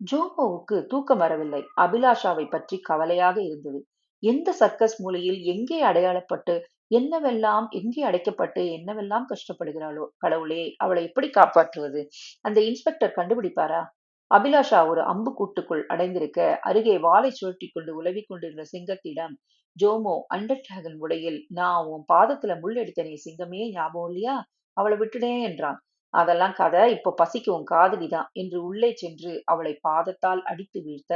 ஜோமோவுக்கு தூக்கம் வரவில்லை. அபிலாஷாவை பற்றி கவலையாக இருந்தது. எந்த சர்க்கஸ் மூலையில் எங்கே அடையாளப்பட்டு என்னவெல்லாம் எங்கே அடைக்கப்பட்டு என்னவெல்லாம் கஷ்டப்படுகிறாளோ கடவுளே அவளை எப்படி காப்பாற்றுவது? அந்த இன்ஸ்பெக்டர் கண்டுபிடிப்பாரா? அபிலாஷா ஒரு அம்பு கூட்டுக்குள் அடைந்திருக்க அருகே வாளை சுழற்றி கொண்டு உலவி கொண்டிருந்த சிங்கத்திடம் ஜோமோ அண்டர் டிராகன் உடையில் நான் உன் பாதத்துல முள் எடுத்தனே சிங்கமே ஞாபகம் இல்லையா? அவளை விட்டுடே என்றான். அதெல்லாம் கதை இப்போ பசிக்கும் காதலிதான் என்று உள்ளே சென்று அவளை பாதத்தால் அடித்து வீழ்த்த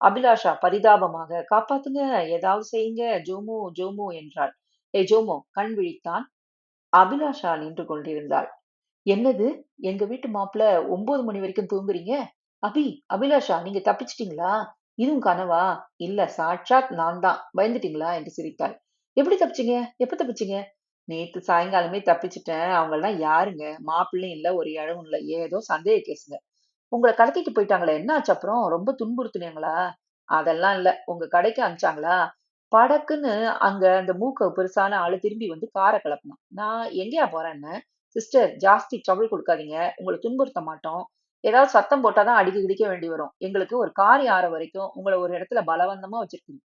அபிலாஷா பரிதாபமாக காப்பாத்துங்க ஏதாவது செய்யுங்க ஜோமோ ஜோமோ என்றாள் ஏ ஜோமோ கண் விழித்தான் அபிலாஷா நின்று கொண்டிருந்தாள் என்னது எங்க வீட்டு மாப்பிள்ள ஒன்பது மணி வரைக்கும் தூங்குறீங்க அபி, அபிலாஷா நீங்க தப்பிச்சிட்டீங்களா? இதுவும் கனவா? இல்ல சாட்சாத் நான் தான். பயந்துட்டீங்களா? என்று சிரித்தாள். எப்படி தப்பிச்சீங்க? எப்ப தப்பிச்சீங்க? நேத்து சாயங்காலமே தப்பிச்சிட்டேன் அவங்கெல்லாம் யாருங்க? மாப்பிள்ளையும் இல்ல, ஒரு இழவும் இல்ல. ஏதோ சந்தேக கேஸுங்க. உங்களை கடத்திட்டு போயிட்டாங்களே! என்ன ஆச்சு அப்புறம்? ரொம்ப துன்புறுத்துனீங்களா அதெல்லாம் இல்ல. உங்க கடைக்கு அனுப்பிச்சாங்களா? படக்குன்னு அங்க அந்த மூக்கு பெருசான ஆளு திரும்பி வந்து காரை கிளப்பினான் நான் எங்கேயா போறேன்னு சிஸ்டர் ஜாஸ்தி ட்ரபிள் கொடுக்காதீங்க உங்களை துன்புறுத்த மாட்டோம். ஏதாவது சத்தம் போட்டாதான் அடிக்க கிடிக்க வேண்டி வரும். எங்களுக்கு ஒரு காரியம் ஆற வரைக்கும் உங்களை ஒரு இடத்துல பலவந்தமா வச்சிருக்கீங்க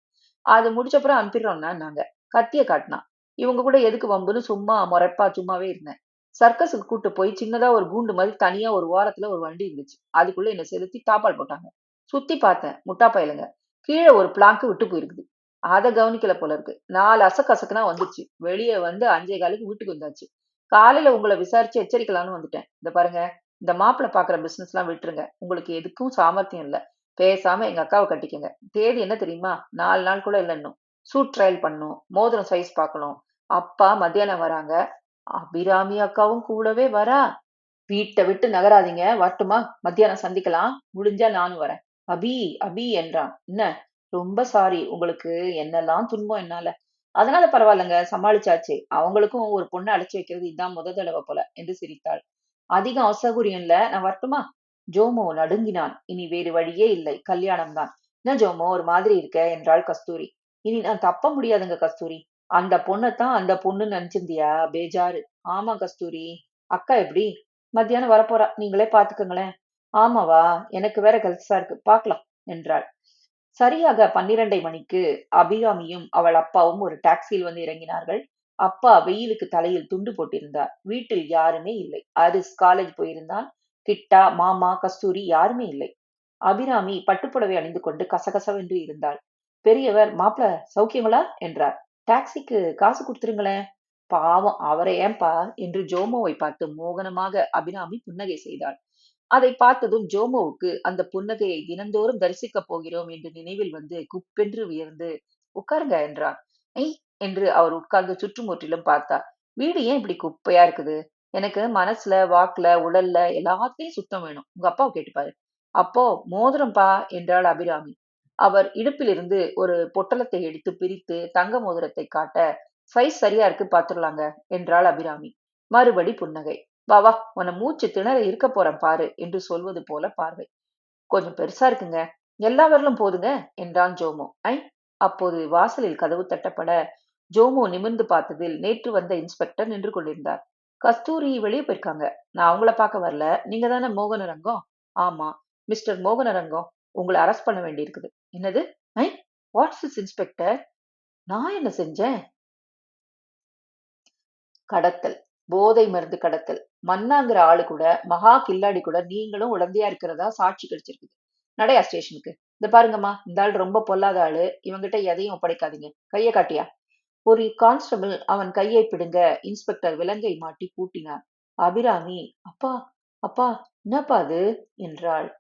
அது முடிச்சப்புறம் அனுப்பிடுறோம்னான்னாங்க. கத்திய காட்டினா இவங்க கூட எதுக்கு வம்புன்னு சும்மா முறைப்பா சும்மாவே இருந்தேன். சர்க்கஸுக்கு கூட்டு போய் சின்னதா ஒரு கூண்டு மாதிரி தனியா ஒரு ஓரத்துல ஒரு வண்டி இருந்துச்சு. அதுக்குள்ள என்ன செலுத்தி தாப்பால் போட்டாங்க. சுத்தி பார்த்தேன். முட்டா பயலுங்க. கீழே ஒரு பிளாங்க் விட்டு போயிருக்குது. அதை கவனிக்கல போல இருக்கு. நாலு அசக்கசக்குனா வந்துச்சு. வெளியே வந்து 5:15க்கு வீட்டுக்கு வந்தாச்சு. காலையில உங்களை விசாரிச்சு எச்சரிக்கலாம்னு வந்துட்டேன். இந்த பாருங்க, இந்த மாப்பிள பாக்குற பிசினஸ்லாம் விட்டுருங்க. உங்களுக்கு எதுக்கும் சாமர்த்தியம் இல்ல. பேசாம எங்க அக்காவை கட்டிக்கங்க. தேதி என்ன தெரியுமா? நாலு நாள் கூட இல்ல இன்னும். சூட் ட்ரையல் பண்ணணும். மோதிரம் சைஸ் பார்க்கணும். அப்பா மத்தியானம் வராங்க. அபிராமி அக்காவும் கூடவே வரா. வீட்ட விட்டு நகராதீங்க. வரட்டுமா? மத்தியானம் சந்திக்கலாம். முடிஞ்சா நானும் வரேன். அபி, அபி என்றான். என்ன? ரொம்ப சாரி. உங்களுக்கு என்னெல்லாம் துன்பம் என்னால. அதனால பரவாயில்லங்க. சமாளிச்சாச்சு. அவங்களுக்கும் ஒரு பொண்ண அழைச்சு வைக்கிறது இதான் முத தடவை போல என்று சிரித்தாள். அதிகம் அசௌகரியம் இல்ல. நான் வரட்டுமா? ஜோமோ நடுங்கினான். இனி வேறு வழியே இல்லை. கல்யாணம் தான். என்ன ஜோமோ ஒரு மாதிரி இருக்க? என்றாள் கஸ்தூரி. இனி நான் தப்ப முடியாதுங்க கஸ்தூரி. அந்த பொண்ணத்தான் அந்த பொண்ணுன்னு நினைச்சிருந்தியா பேஜாரு. ஆமா கஸ்தூரி. அக்கா எப்படி? மத்தியானம் வரப்போறா. நீங்களே பாத்துக்கங்களேன். ஆமாவா? எனக்கு வேற கல்சா இருக்கு. பாக்கலாம் என்றாள். சரியாக 12:30 மணிக்கு அபிராமியும் அவள் அப்பாவும் ஒரு டாக்ஸியில் வந்து இறங்கினார்கள். அப்பா வெயிலுக்கு தலையில் துண்டு போட்டிருந்தார். வீட்டில் யாருமே இல்லை. அரிஸ் காலேஜ் போயிருந்தான். கிட்டா, மாமா, கஸ்தூரி யாருமே இல்லை. அபிராமி பட்டுப்புடவை அணிந்து கொண்டு கசகசவென்று இருந்தாள். பெரியவர் மாப்பிள சௌக்கியங்களா? என்றார். டாக்ஸிக்கு காசு குடுத்துருங்களேன். பாவம் அவரை ஏன்பா? என்று ஜோமோவை பார்த்து மோகனமாக அபிராமி புன்னகை செய்தாள். அதை பார்த்ததும் ஜோமோவுக்கு அந்த புன்னகையை தினந்தோறும் தரிசிக்கப் போகிறோம் என்று நினைவில் வந்து குப்பென்று உயர்ந்து உட்காருங்க என்றான். ஐ என்று அவர் உட்கார்ந்து சுற்றுமுற்றிலும் பார்த்தார். வீடு ஏன் இப்படி குப்பையா இருக்குது? எனக்கு மனசுல, வாக்குல, உடல்ல எல்லாத்தையும் சுத்தம் வேணும். உங்க அப்பாவை கேட்டு பாரு. அப்போ மோதிரம்பா என்றாள் அபிராமி. அவர் இடுப்பிலிருந்து ஒரு பொட்டலத்தை எடுத்து பிரித்து தங்க மோதிரத்தை காட்ட சைஸ் சரியா இருக்கு பாத்துடலாங்க என்றாள் அபிராமி. மறுபடி புன்னகை. வா வா உன மூச்சு திணற இருக்க போறேன் பாரு என்று சொல்வது போல பார்வை. கொஞ்சம் பெருசா இருக்குங்க. எல்லாவரிலும் போதுங்க என்றான் ஜோமோ. ஐ அப்போது வாசலில் கதவு தட்டப்பட ஜோமோ நிமிர்ந்து பார்த்ததில் நேற்று வந்த இன்ஸ்பெக்டர் நின்று கொண்டிருந்தார். கஸ்தூரி வெளியே போயிருக்காங்க. நான் அவங்கள பார்க்க வரல. நீங்க தானே மோகனரங்கம்? ஆமா. மிஸ்டர் மோகனரங்கம் உங்களை அரெஸ்ட் பண்ண வேண்டியிருக்குது. என்னது? I what's is inspector? நான் என்ன செஞ்சேன்? கடத்தல். போதை மருந்து கடத்தல். மன்னாங்கிற ஆளு கூட, மகா கில்லாடி கூட நீங்களும் உடந்தையா இருக்கிறதா சாட்சி கிடைச்சிருக்குது. நடையா ஸ்டேஷனுக்கு. இந்த பாருங்கம்மா, இந்த ஆள் ரொம்ப பொல்லாத ஆளு. இவங்கிட்ட எதையும் ஒப்படைக்காதீங்க. கைய காட்டியா? ஒரு கான்ஸ்டபிள் அவன் கையை பிடுங்க இன்ஸ்பெக்டர் விலங்கை மாட்டி கூட்டினார் அபிராமி, அப்பா, அப்பா, என்னப்பா அது? என்றாள்.